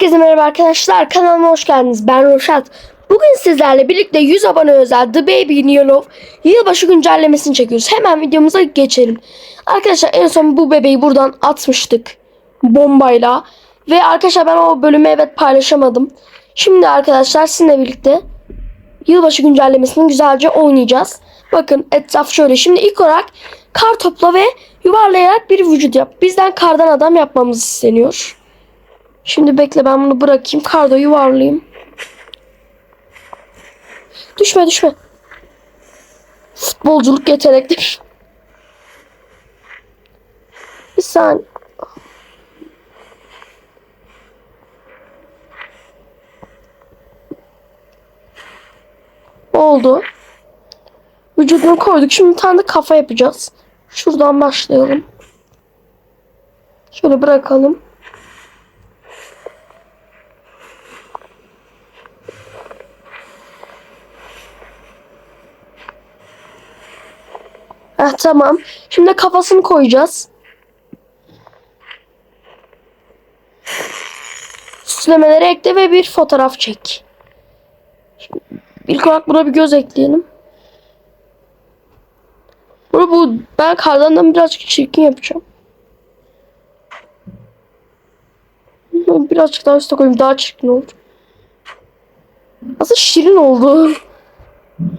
Herkese merhaba arkadaşlar. Kanalıma hoş geldiniz. Ben Roşat. Bugün sizlerle birlikte 100 abone özel The Baby in Yellow yılbaşı güncellemesini çekiyoruz. Hemen videomuza geçelim. Arkadaşlar en son bu bebeği buradan atmıştık. Bombayla. Ve arkadaşlar ben o bölümü evet paylaşamadım. Şimdi arkadaşlar sizinle birlikte yılbaşı güncellemesini güzelce oynayacağız. Bakın etraf şöyle. Şimdi ilk olarak kar topla ve yuvarlayarak bir vücut yap. Bizden kardan adam yapmamız isteniyor. Şimdi bekle ben bunu bırakayım. Karda yuvarlayayım. Düşme düşme. Futbolculuk yetenektir. Bir saniye. Oldu. Vücudunu koyduk. Şimdi bir tane de kafa yapacağız. Şuradan başlayalım. Şöyle bırakalım. Heh, tamam. Şimdi kafasını koyacağız. Süslemeleri ekle ve bir fotoğraf çek. Şimdi ilk olarak buna bir göz ekleyelim. Bunu bu ben kardandan birazcık çirkin yapacağım. Birazcık daha üstte koyayım daha çirkin olur. Aslında şirin oldu.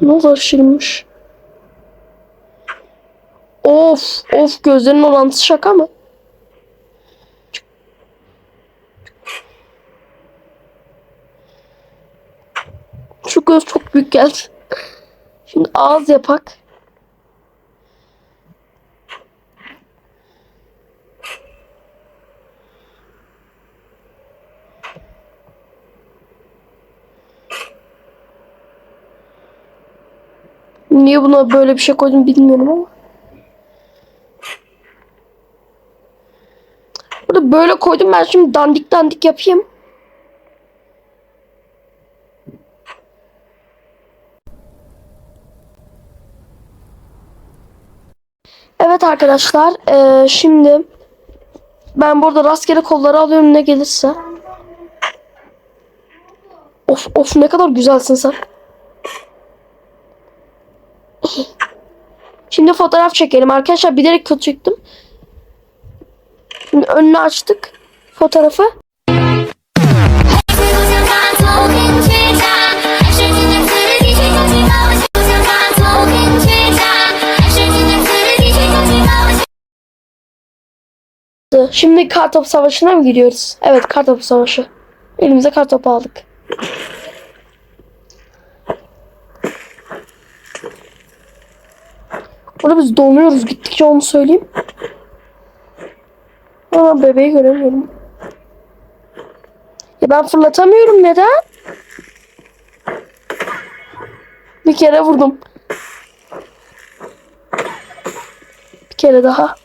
Ne kadar şirinmiş. Of of gözlerinin orantısı şaka mı? Şu göz çok büyük geldi. Şimdi ağız yapak. Niye buna böyle bir şey koydum bilmiyorum ama. Burada böyle koydum ben şimdi dandik dandik yapayım. Evet arkadaşlar eee, şimdi ben burada rastgele kolları alıyorum ne gelirse. Of of ne kadar güzelsin sen. Şimdi fotoğraf çekelim arkadaşlar bilerek kötü çektim. Şimdi önünü açtık fotoğrafı. Şimdi kartop savaşına mı gidiyoruz? Evet kartop savaşı. Elimize kartopu aldık. Burada biz donuyoruz gittikçe onu söyleyeyim. Ama bebeği göremiyorum. Ya ben fırlatamıyorum neden? Bir kere vurdum. Bir kere daha.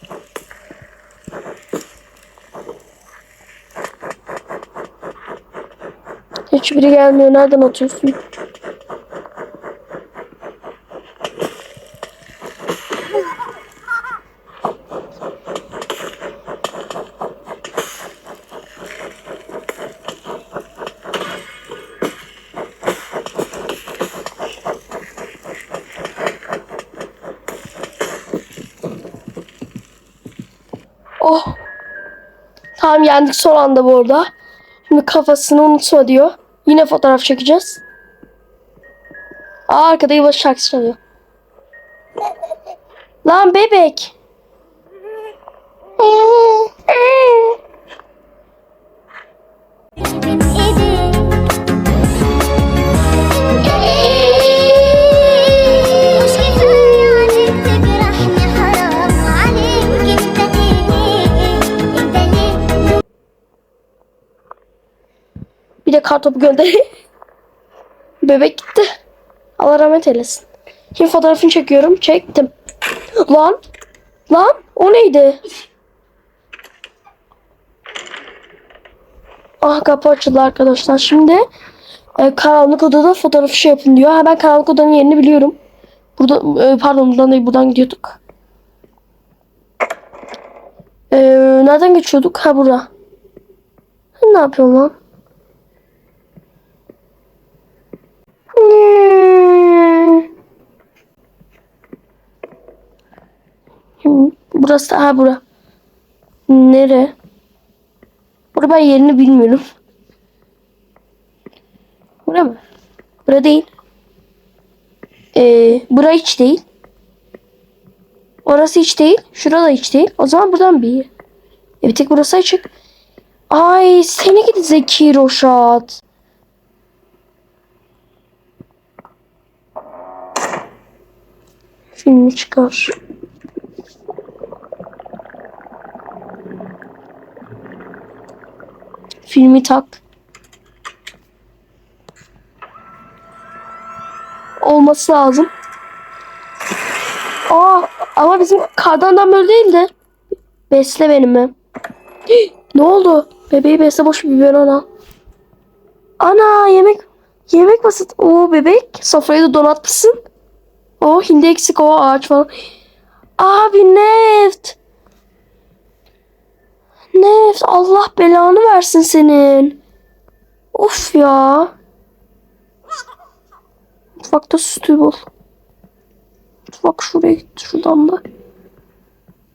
Hiçbiri gelmiyor. Nereden atıyorsun? Oh. Tamam yendik son anda bu arada. Şimdi kafasını unutma diyor. Yine fotoğraf çekeceğiz. Aa arkada yılbaşı şarkısı çalıyor. Lan bebek. Kartopu gönder. Bebek gitti. Allah rahmet eylesin. Şimdi fotoğrafını çekiyorum. Çektim. Lan. Lan. O neydi? Ah kapı açıldı arkadaşlar. Şimdi e, karanlık odada fotoğrafı şey yapın diyor. Ha ben karanlık odanın yerini biliyorum. Burada e, pardon buradan değil buradan gidiyorduk. E, nereden geçiyorduk? Ha burada. Ne yapıyorum lan? Burası ha bura. Nere? Bura ben yerini bilmiyorum. Bura mı? Bura değil. Ee, bura hiç değil. Orası hiç değil. Şurada hiç değil. O zaman buradan bir. E bir tek burası açık. Ay seni gidi Zeki Roşat. Filmi çıkar. Filmi tak. Olması lazım. Aa, ama bizim kardan adam böyle değildi. Besle benim mi? ne oldu? Bebeği besle boş bir biberon al. Ana yemek yemek basit. Oo bebek sofrayı da donatmışsın. O hindi eksik o ağaç falan. Abi neft. Allah belanı versin senin. Of ya. Mutfakta sütü bul. Mutfak şuraya gitti şuradan da.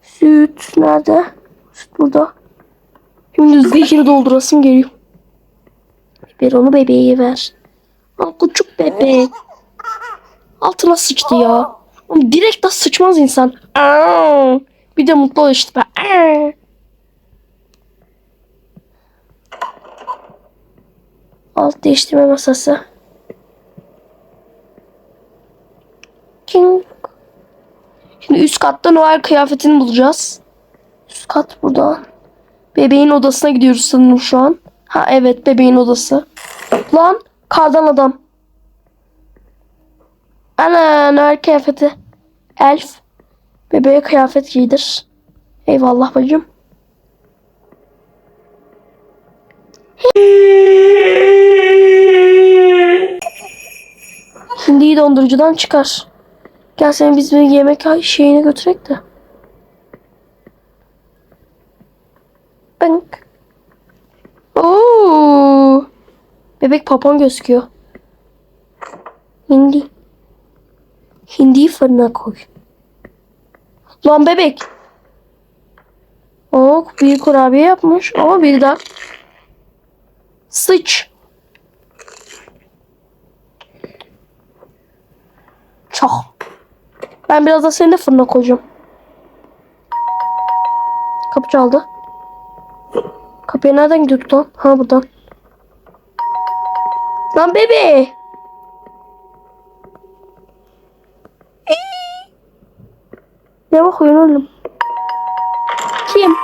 Süt nerede? Süt burada. Şimdi zehir doldurasım geliyor. Bir onu bebeğe ver. Al küçük bebek. Altına sıçtı ya. Oğlum direkt de sıçmaz insan. Aa, bir de mutlu ol işte. Aa. Alt değiştirme masası. King. Şimdi üst katta Noel kıyafetini bulacağız. Üst kat burada. Bebeğin odasına gidiyoruz sanırım şu an. Ha evet bebeğin odası. Lan kardan adam. Ana Noel kıyafeti. Elf. Bebeğe kıyafet giydir. Eyvallah bacım. Hindiyi dondurucudan çıkar. Gel seni biz bir yemek şeyine götürek de. Bınk. Oo. Bebek papon gözüküyor. Hindi. Hindiyi fırına koy. Lan bebek. Oo, bir kurabiye yapmış ama bir daha. Sıç. Çok. Ben biraz da seni de fırına koyacağım. Kapı çaldı. Kapıya nereden gidiyorduk lan? Ha buradan. Lan bebe. Ne bakıyorsun oğlum? Kim?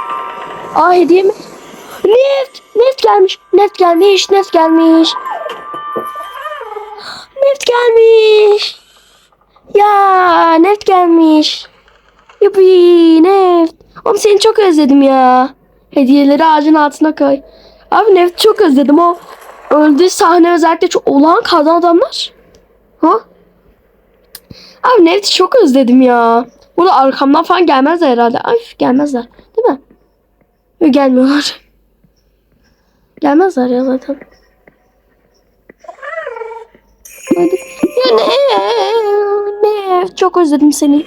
Aa hediye mi? Neft! Neft gelmiş. Neft gelmiş. Neft gelmiş. Neft gelmiş. Ya Neft gelmiş. Yupi Neft. Oğlum seni çok özledim ya. Hediyeleri ağacın altına koy. Abi Neft çok özledim o. Öldüğü sahne özellikle çok olan kadın adamlar. Ha? Abi Neft'i çok özledim ya. Burada arkamdan falan gelmezler herhalde. Ay gelmezler. Değil mi? Gelmiyorlar. Gelmezler ya zaten. Hadi. Ya ne? Ne? Çok özledim seni.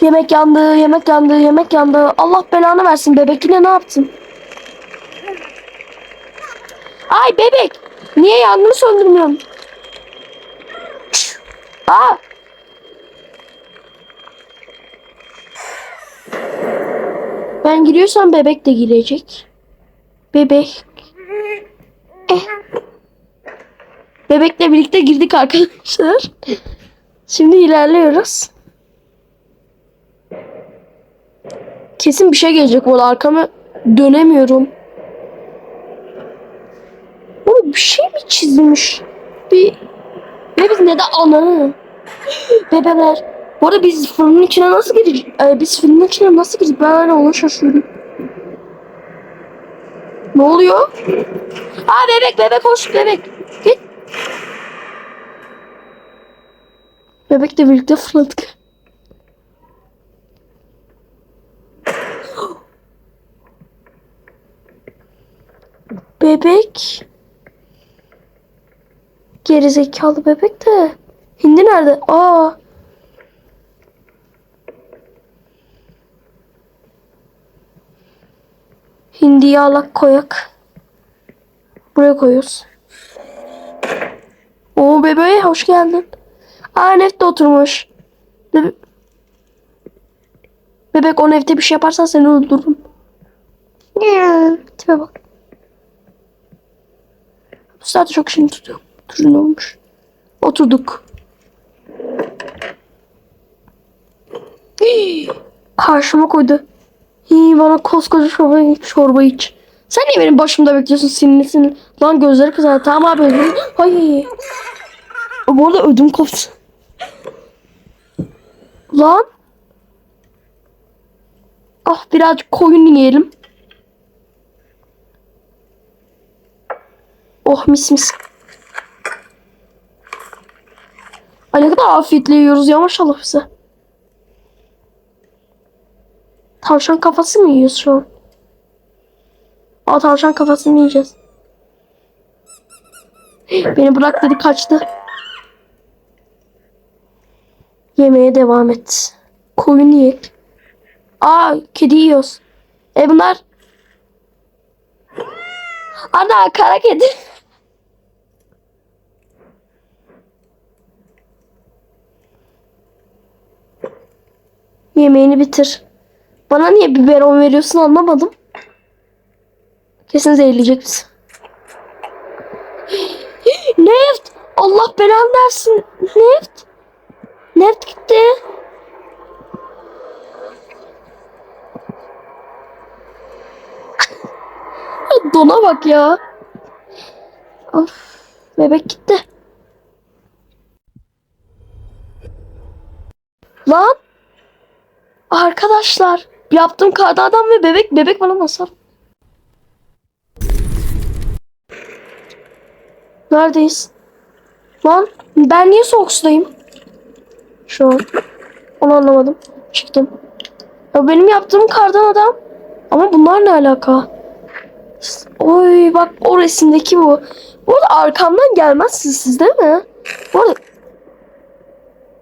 Yemek yandı, yemek yandı, yemek yandı. Allah belanı versin bebek yine ne yaptın? Ay bebek. Niye yangını söndürmüyorsun? Aa. Ben giriyorsam bebek de girecek. Bebek. Bebekle birlikte girdik arkadaşlar. Şimdi ilerliyoruz. Kesin bir şey gelecek bu. Arkamı dönemiyorum. Bu bir şey mi çizilmiş? Bir ve biz ne de ana. Bebeler. Bu arada biz fırının içine nasıl gireceğiz? Ee, biz fırının içine nasıl gireceğiz? Ben hala ona şaşıyorum. Ne oluyor? Aa bebek bebek hoş bebek. Bebekle birlikte fırladık. Bebek. Gerizekalı bebek de. Hindi nerede? Aa. Hindiyi alak koyak. Buraya koyuyoruz. Oo bebeğe hoş geldin. Aa Neft oturmuş. Bebe- Bebek o Neft'e bir şey yaparsan seni öldürürüm. Tipe bak. Bu saatte çok şimdi tutuyor. Ne olmuş. Oturduk. Hii, Karşıma koydu. Hii, bana koskoca çorba, çorba iç. Sen niye benim başımda bekliyorsun sinirli sinirli? Lan gözleri kızardı. Tamam abi ödüm. Bu arada ödüm koptu. Lan. Ah birazcık koyun yiyelim. Oh mis mis. Ay ne kadar afiyetle yiyoruz ya maşallah bize. Tavşan kafası mı yiyoruz şu an? Aa tavşan kafasını yiyeceğiz. Beni bırak dedi kaçtı. Yemeğe devam et. Koyun yiyek. Aa kedi yiyoruz. E bunlar... Ana kara kedi. Yemeğini bitir. Bana niye biberon veriyorsun anlamadım. Kesin zehirleyecek bizi. Neft! Allah belanı versin. Neft! Neft gitti. Dona bak ya. Of. Bebek gitti. Lan. Arkadaşlar. Yaptığım karda adam ve bebek. Bebek bana masal. Neredeyiz? Lan ben niye soğuk sudayım? Şu an. Onu anlamadım. Çıktım. Ya benim yaptığım kardan adam. Ama bunlar ne alaka? Oy bak o resimdeki bu. Bu arada arkamdan gelmezsiniz siz değil mi? Bu arada...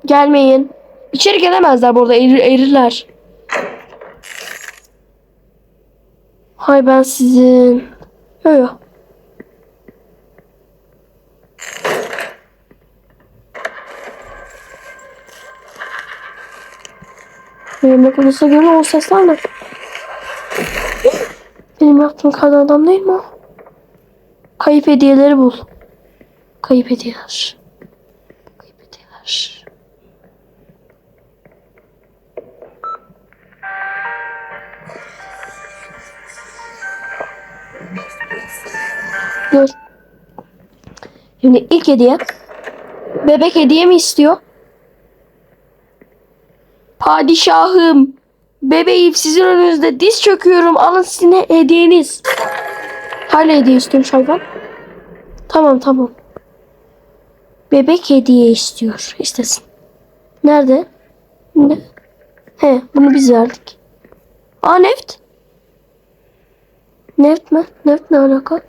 Gelmeyin. İçeri gelemezler bu arada erir, erirler. Hay ben sizin. Yo yo. Yemek odasına göre o sesler ne? Benim yaptığım kadın adam değil mi? Kayıp hediyeleri bul. Kayıp hediyeler. Kayıp hediyeler. Dur. Şimdi ilk hediye. Bebek hediye mi istiyor? Padişahım. Bebeğim sizin önünüzde diz çöküyorum. Alın sizin he- hediyeniz. Hala hediye istiyormuş hayvan. Tamam tamam. Bebek hediye istiyor. İstesin. Nerede? Ne? He bunu biz verdik. Aa neft. Neft mi? Neft ne alaka?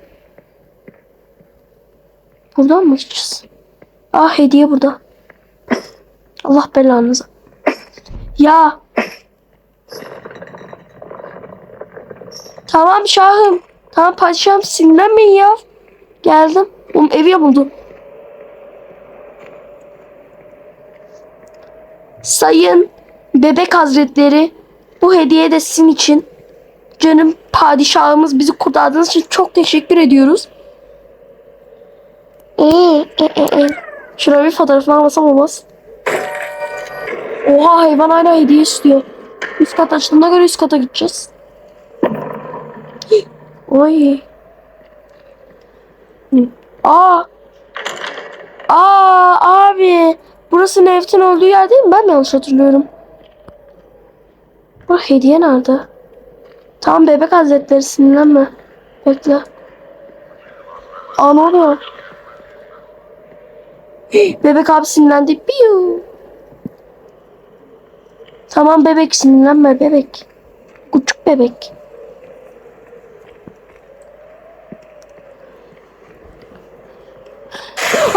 Buradan mı gideceğiz? Aa hediye burada. Allah belanızı. Ya. Tamam şahım. Tamam padişahım sinirlenmeyin ya. Geldim. Oğlum evi yapıldı. Sayın bebek hazretleri bu hediye de sizin için. Canım padişahımız bizi kurtardığınız için çok teşekkür ediyoruz. Ee, e, e, e. Bir fotoğrafını almasam olmaz. Oha hayvan hala hediye istiyor. Üst kat açtığına göre üst kata gideceğiz. Oy. Aa. Aa abi. Burası Neft'in olduğu yer değil mi? Ben yanlış hatırlıyorum? Bak hediye nerede? Tamam bebek hazretleri sinirlenme. Bekle. Aa ne? Bebek abi sinirlendi. Piu. Tamam bebek sinirlenme bebek. Küçük bebek.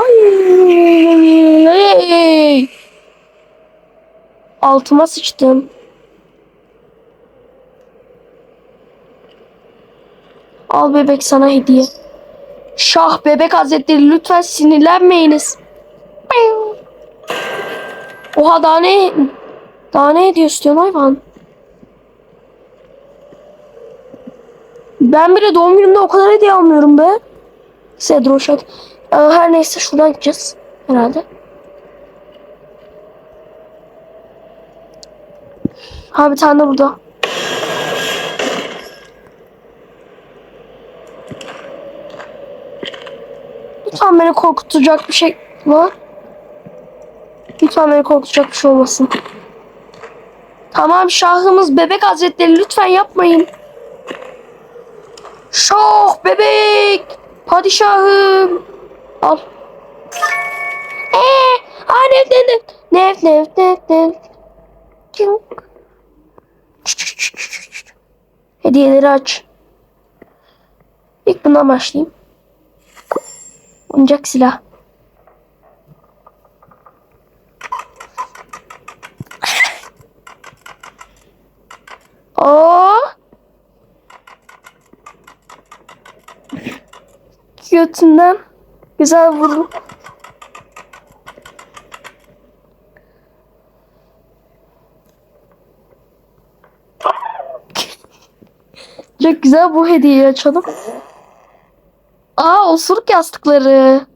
Ay. Altıma sıçtım. Al bebek sana hediye. Şah bebek hazretleri lütfen sinirlenmeyiniz. Oha daha ne daha ne hediye istiyorsun hayvan? Ben bile doğum günümde o kadar hediye almıyorum be. Sedroşak. Her neyse şuradan gideceğiz herhalde. Ha bir tane de burada. Lütfen beni korkutacak bir şey var. Lütfen beni korkutacak bir şey olmasın. Tamam şahımız bebek hazretleri lütfen yapmayın. Şah bebek. Padişahım. Al. Eee. Aa nef nef nef. Nef nef nef. Hediyeleri aç. İlk bundan başlayayım. Oyuncak silah. Oo. Götünden güzel vurdum. Çok güzel bu hediyeyi açalım. Aa osuruk yastıkları.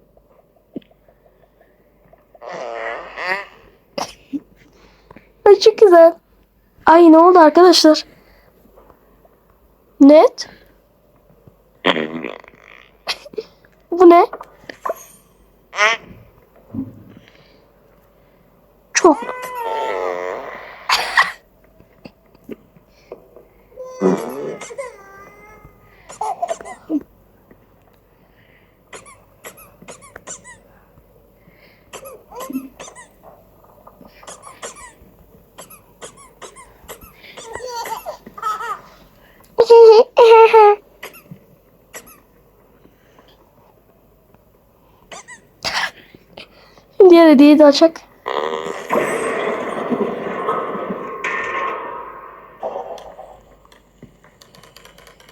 Çok güzel. Ay ne oldu arkadaşlar? Net. Bu ne? Çok. Hediyeyi de açak.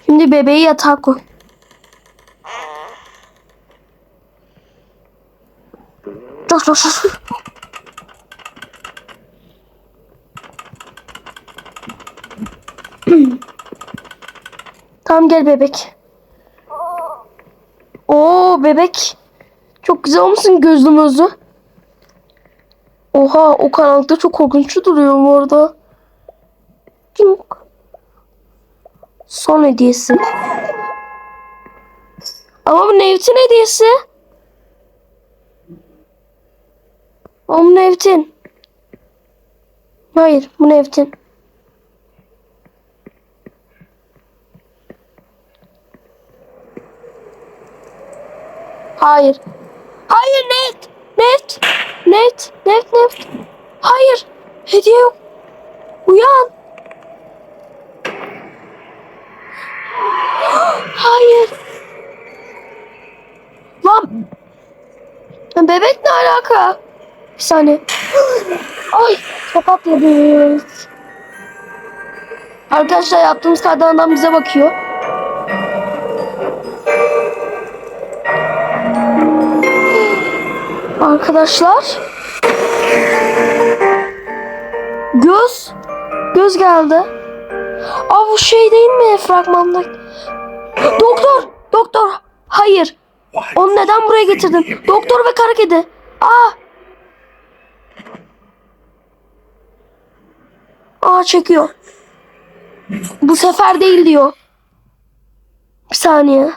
Şimdi bebeği yatağa koy. Çok çok çok. Tamam gel bebek. Oo bebek. Çok güzel olmuşsun gözlü mözlü. Oha o karanlıkta çok korkunç duruyor bu arada. Cink. Son hediyesi. Ama bu Nevtin hediyesi. Ama bu Nevtin. Hayır bu Nevtin. Hayır. Hayır net. Net. Net. Net net. Hayır. Hediye yok. Uyan. Hayır. Lan. Bebek ne alaka? Bir saniye. Ay kapat yedik. Arkadaşlar yaptığımız kardan adam bize bakıyor. Arkadaşlar. Göz. Göz geldi. Aa bu şey değil mi fragmanda? Doktor. Doktor. Hayır. Onu neden buraya getirdin? Doktor ve kara kedi. Aa. Aa çekiyor. Bu sefer değil diyor. Bir saniye.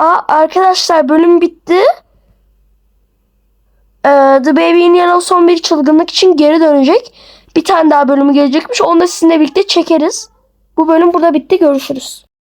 Aa arkadaşlar bölüm bitti. Ee, The Baby in Yellow son bir çılgınlık için geri dönecek. Bir tane daha bölümü gelecekmiş. Onu da sizinle birlikte çekeriz. Bu bölüm burada bitti. Görüşürüz.